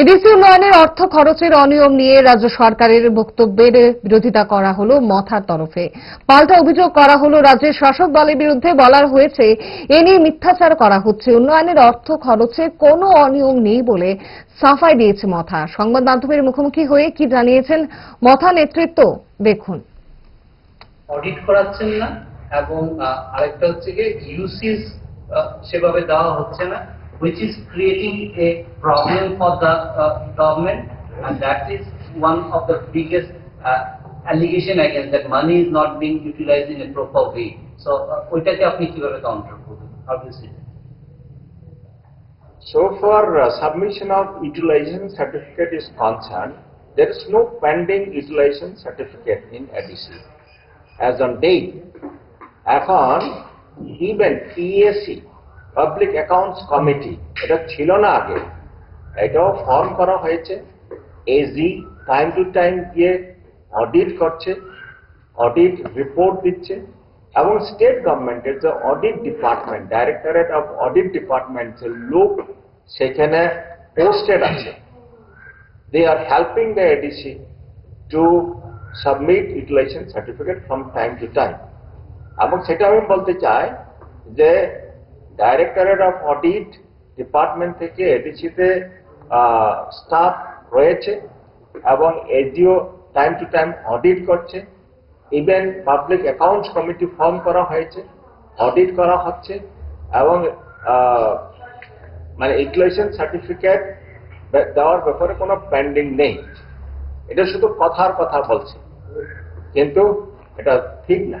ADC উন্নয়নের অর্থ খরচের অনিয়ম নিয়ে রাজ্য সরকারের বক্তব্যের বিরোধিতা করা হল মথার তরফে। পাল্টা অভিযোগ করা হল রাজ্যের শাসক দলের বিরুদ্ধে বলার হয়েছে, এ নিয়ে মিথ্যাচার করা হচ্ছে। উন্নয়নের অর্থ খরচে কোনো অনিয়ম নেই বলে সাফাই দিয়েছে মথা। সংবাদ মাধ্যমের মুখোমুখি হয়ে কি জানিয়েছেন মথা নেতৃত্ব? দেখুন। অডিট করাচ্ছেন না এবং আরেকটা হচ্ছে গিয়ে ইউসিস সেভাবে দেওয়া হচ্ছে না। which is creating a problem for the uh, government and that is one of the biggest uh, allegation against that money is not being utilized in a proper way. So uh, ওইটাকে আপনি কিভাবে counter করবেন obviously So for uh, submission of utilization certificate is concerned, there is no pending utilization certificate in ADC. As on date, এখন even PAC, Public Accounts Committee, এটা ছিল না আগে, এটাও ফর্ম করা হয়েছে, এজি টাইম টু টাইম গিয়ে audit করছে, অডিট রিপোর্ট দিচ্ছে, এবং স্টেট গভর্নমেন্টের যে audit department directorate of audit department যে লোক সেখানে পোস্টেড আছে। They are helping the ADC to submit utilization certificate from time to time এবং সেটা আমি বলতে চাই যে ডাইরেক্টরেট অফ অডিট ডিপার্টমেন্ট থেকে এডিসিতে স্টাফ রয়েছে এবং এজিও টাইম টু টাইম অডিট করছে। Even public accounts committee form করা হয়েছে অডিট করা হচ্ছে এবং মানে ইউটিলাইজেশন সার্টিফিকেট দেওয়ার ব্যাপারে কোনো পেন্ডিং নেই। এটা শুধু কথার কথা বলছে। কিন্তু এটা ঠিক না।